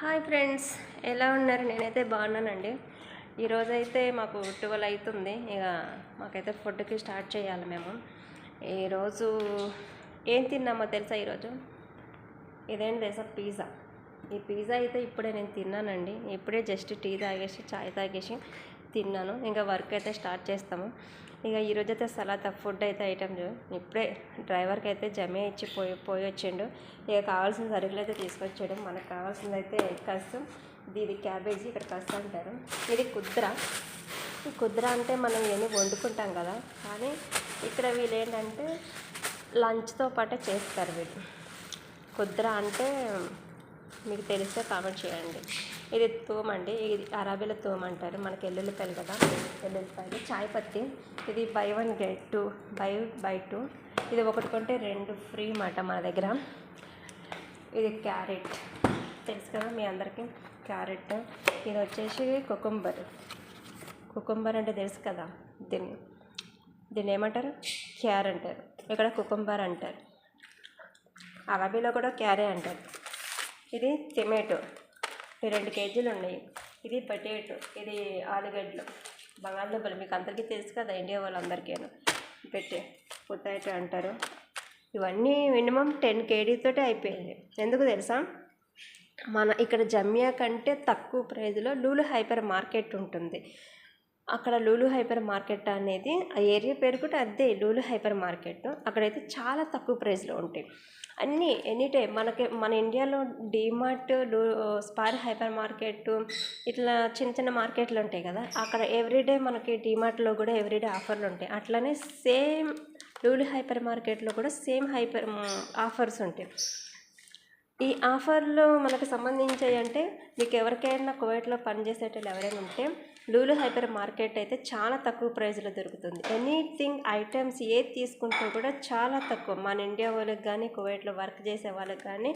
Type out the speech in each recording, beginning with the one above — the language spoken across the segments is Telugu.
హాయ్ ఫ్రెండ్స్ ఎలా ఉన్నారు? నేనైతే బాగున్నానండి. ఈరోజు అయితే మాకు ట్వెల్వ్ అవుతుంది ఇక మాకైతే ఫుడ్కి స్టార్ట్ చేయాలి మేము. ఈరోజు ఏం తిన్నామో తెలుసా ఈరోజు? ఇదేంటి తెలుసా పిజ్జా. ఈ పిజ్జా అయితే ఇప్పుడే నేను తిన్నానండి. ఇప్పుడే జస్ట్ టీ తాగేసి చాయ్ తాగేసి తిన్నాను. ఇంకా వర్క్ అయితే స్టార్ట్ చేస్తాము. ఇక ఈరోజు అయితే సలాద్ ఫుడ్ అయితే ఐటమ్స్ ఇప్పుడే డ్రైవర్కి అయితే జమే ఇచ్చి పోయి పోయి వచ్చిండు ఇక కావాల్సిన సరుకులు అయితే తీసుకొచ్చాడు. మనకు కావాల్సింది అయితే కష్టం ఇది క్యాబేజీ ఇక్కడ కష్టం అంటారు. ఇది కుద్ర. ఈ కుద్ర అంటే మనం ఇవన్నీ వండుకుంటాం కదా. కానీ ఇక్కడ వీళ్ళు ఏంటంటే లంచ్తో పాటే చేస్తారు వీళ్ళు. కుద్ర అంటే మీకు తెలిస్తే కామెంట్ చేయండి. ఇది తోమ అండి. ఇది అరాబీల తోమ అంటారు. మనకి ఎల్లుల్లిపాయలు కదా. ఎల్లుల్లిపాయలు చాయ్ పత్తి. ఇది buy one get two buy buy two ఇది ఒకటి కొంటే రెండు ఫ్రీ మాట మన దగ్గర. ఇది క్యారెట్. తెలుసు కదా మీ అందరికీ? క్యారెట్. ఇది వచ్చేసి కుకుంబర్ కుకుంబర్ అంటే తెలుసు కదా? దీన్ని. దీన్ని ఏమంటారు? క్యార్ అంటారు. ఇక్కడ కుకుంబర్ అంటారు. అరబీలో కూడా క్యారే అంటారు. ఇది టమాటో. ఈ రెండు కేజీలు ఉన్నాయి. ఇది పొటాటో. ఇది ఆలుగడ్డలు. బంగాళదుంపలు. మీకు అందరికీ తెలుసు కదా ఇండియా వాళ్ళందరికీను. పెట్టే పొటాటో అంటారు. ఇవన్నీ మినిమం టెన్ కేడీతోటే అయిపోయింది. ఎందుకు తెలుసా? మన ఇక్కడ జమ్యా కంటే తక్కువ ప్రైజ్లో లూలు హైపర్ మార్కెట్ ఉంటుంది. అక్కడ లూలు హైపర్ మార్కెట్ అనేది ఆ ఏరియా పేరు కూడా అదే లూలు హైపర్ మార్కెట్. అక్కడైతే చాలా తక్కువ ప్రైస్లో ఉంటాయి. అన్నీ ఎనీ టైం మనకి మన ఇండియాలో డీమార్ట్ డూ స్పార్ హైపర్ మార్కెట్ ఇట్లా చిన్న చిన్న మార్కెట్లు ఉంటాయి కదా. అక్కడ ఎవ్రీడే మనకి డీమార్ట్లో కూడా ఎవ్రీడే ఆఫర్లు ఉంటాయి. అట్లనే సేమ్ లూలు హైపర్ మార్కెట్లో కూడా సేమ్ హైపర్ ఆఫర్స్ ఉంటాయి. ఈ ఆఫర్లు మనకు సంబంధించాయి అంటే మీకు ఎవరికైనా కోవిడ్లో పనిచేసేటోళ్ళు ఎవరైనా ఉంటే లూలు హైపర్ మార్కెట్ అయితే చాలా తక్కువ ప్రైస్లో దొరుకుతుంది. ఎనీథింగ్ ఐటమ్స్ ఏది తీసుకుంటే కూడా చాలా తక్కువ. మన ఇండియా వాళ్ళకి కానీ కువైట్లో వర్క్ చేసే వాళ్ళకి కానీ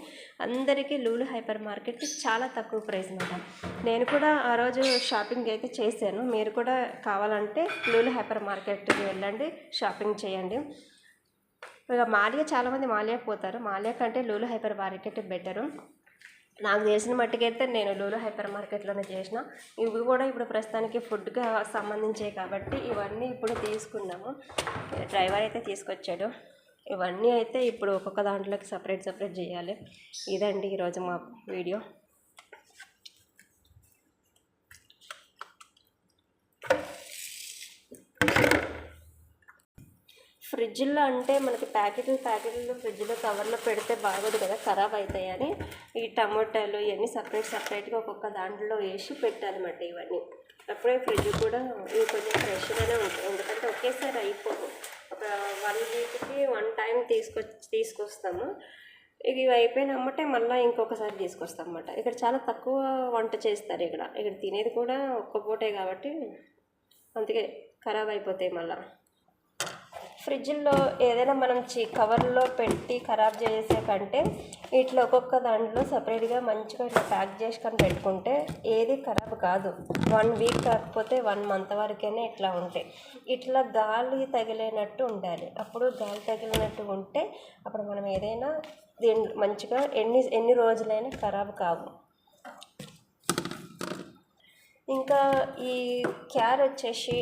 అందరికీ లూలు హైపర్ మార్కెట్ చాలా తక్కువ ప్రైస్ మేడం. నేను కూడా ఆ రోజు షాపింగ్ అయితే చేశాను. మీరు కూడా కావాలంటే లూలు హైపర్ మార్కెట్కి వెళ్ళండి షాపింగ్ చేయండి. ఇక మాలియా చాలామంది మాలియా పోతారు. మాలియా కంటే లూలు హైపర్ మార్కెట్ బెటరు. నాకు తెలిసిన మట్టుకైతే నేను లూలు హైపర్ మార్కెట్లోనే చేసిన. ఇవి కూడా ఇప్పుడు ప్రస్తుతానికి ఫుడ్గా సంబంధించాయి కాబట్టి ఇవన్నీ ఇప్పుడు తీసుకున్నాము. డ్రైవర్ అయితే తీసుకొచ్చాడు. ఇవన్నీ అయితే ఇప్పుడు ఒక్కొక్క దాంట్లోకి సపరేట్ సపరేట్ చేయాలి. ఇదండి ఈరోజు మా వీడియో. ఫ్రిడ్జ్లో అంటే మనకి ప్యాకెట్లు ప్యాకెట్లు ఫ్రిడ్జ్లో కవర్లో పెడితే బాగోదు కదా ఖరాబ్ అవుతాయని ఈ టమోటాలు ఇవన్నీ సపరేట్ సపరేట్గా ఒక్కొక్క దాంట్లో వేసి పెట్టాలన్నమాట ఇవన్నీ. అప్పుడే ఫ్రిడ్జ్ కూడా ఇవి కొంచెం ఫ్రెష్గానే ఉంటాయి ఎందుకంటే ఒకేసారి అయిపోవు. ఒక వన్ వీక్కి వన్ టైం తీసుకొచ్చి తీసుకొస్తాము. ఇక ఇవి అయిపోయినమ్మటే మళ్ళీ ఇంకొకసారి తీసుకొస్తాం అన్నమాట ఇక్కడ చాలా తక్కువ వంట చేస్తారు ఇక్కడ. ఇక్కడ తినేది కూడా ఒక్క పూటే కాబట్టి అందుకే ఖరాబ్ అయిపోతాయి మళ్ళీ. ఫ్రిడ్జ్లో ఏదైనా మనం చి కవర్లో పెట్టి ఖరాబ్ చేసే కంటే ఇట్లా ఒక్కొక్క దాంట్లో సపరేట్గా మంచిగా ఇట్లా ప్యాక్ చేసుకొని పెట్టుకుంటే ఏది ఖరాబ్ కాదు. వన్ వీక్ కాకపోతే వన్ మంత్ వరకైనా ఇట్లా ఉంటాయి ఇట్లా గాలి తగిలేనట్టు ఉండాలి. అప్పుడు గాలి తగిలినట్టు ఉంటే అప్పుడు మనం ఏదైనా దీని మంచిగా ఎన్ని ఎన్ని రోజులైనా ఖరాబ్ కావు. ఇంకా ఈ క్యార్ వచ్చేసి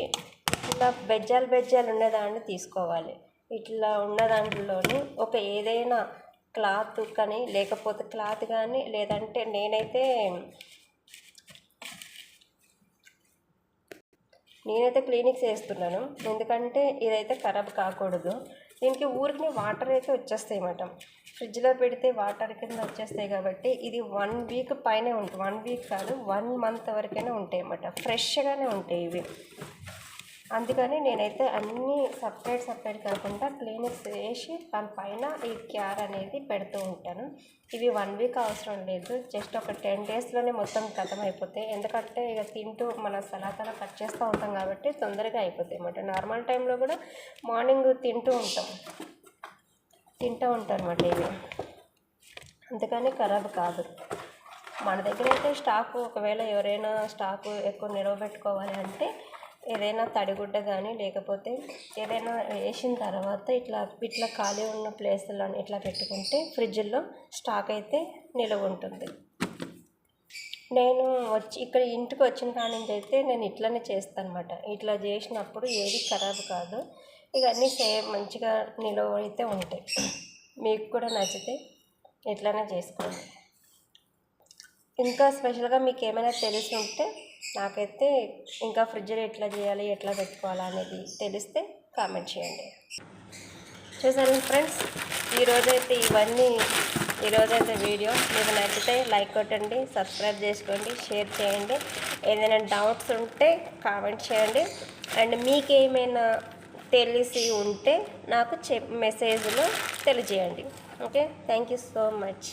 ఇట్లా బెజ్జాలు బెజ్జాలు ఉన్నదాన్ని తీసుకోవాలి. ఇట్లా ఉన్న దాంట్లోని ఒక ఏదైనా క్లాత్ కానీ లేకపోతే క్లాత్ కానీ లేదంటే నేనైతే నేనైతే క్లినిక్స్ వేస్తున్నాను ఎందుకంటే ఇదైతే ఖరాబ్ కాకూడదు. దీనికి ఊరికి వాటర్ అయితే వచ్చేస్తాయి అన్నమాట ఫ్రిడ్జ్లో పెడితే వాటర్ కింద వచ్చేస్తాయి కాబట్టి ఇది వన్ వీక్ పైనే ఉంటుంది వన్ వీక్ కాదు వన్ మంత్ వరకైనా ఉంటాయి అన్నమాట ఫ్రెష్గానే ఉంటాయి ఇవి. అందుకని నేనైతే అన్నీ సపరేట్ సపరేట్ కాకుండా క్లీనిక్స్ వేసి దానిపైన ఈ క్యార్ అనేది పెడుతూ ఉంటాను. ఇవి వన్ వీక్ అవసరం లేదు. జస్ట్ ఒక టెన్ డేస్లోనే మొత్తం ఖతం అయిపోతాయి ఎందుకంటే ఇక తింటూ మన సలాతలా కట్ చేస్తూ ఉంటాం కాబట్టి తొందరగా అయిపోతాయి అన్నమాట. నార్మల్ టైంలో కూడా మార్నింగ్ తింటూ ఉంటాం. తింటూ ఉంటాం అన్నమాట ఇవి. అందుకని ఖరాబ్ కాదు. మన దగ్గర అయితే స్టాకు ఒకవేళ ఎవరైనా స్టాకు ఎక్కువ నిలవ పెట్టుకోవాలి అంటే ఏదైనా తడిగుడ్డ కానీ లేకపోతే ఏదైనా వేసిన తర్వాత ఇట్లా ఇట్లా ఖాళీ ఉన్న ప్లేస్లో ఇట్లా పెట్టుకుంటే ఫ్రిడ్జ్లో స్టాక్ అయితే నిలవ ఉంటుంది. నేను వచ్చి ఇక్కడ ఇంటికి వచ్చిన కాడి నుంచి అయితే నేను ఇట్లానే చేస్తాను అనమాట ఇట్లా చేసినప్పుడు ఏది ఖరాబ్ కాదు. ఇవన్నీ సేమ్ మంచిగా నిలువ అయితే ఉంటాయి. మీకు కూడా నచ్చితే ఇట్లానే చేసుకోండి. ఇంకా స్పెషల్గా మీకు ఏమైనా తెలిసి ఉంటే నాకైతే ఇంకా ఫ్రిడ్జ్లో ఎట్లా చేయాలి ఎట్లా పెట్టుకోవాలా అనేది తెలిస్తే కామెంట్ చేయండి. చూసారు ఫ్రెండ్స్ ఈరోజైతే ఇవన్నీ ఈరోజైతే వీడియో. మీకు నచ్చితే లైక్ కొట్టండి సబ్స్క్రైబ్ చేసుకోండి షేర్ చేయండి. ఏదైనా డౌట్స్ ఉంటే కామెంట్ చేయండి. అండ్ మీకేమైనా తెలిసి ఉంటే నాకు చెప్ మెసేజ్లో తెలియజేయండి. Okay? Thank you so much.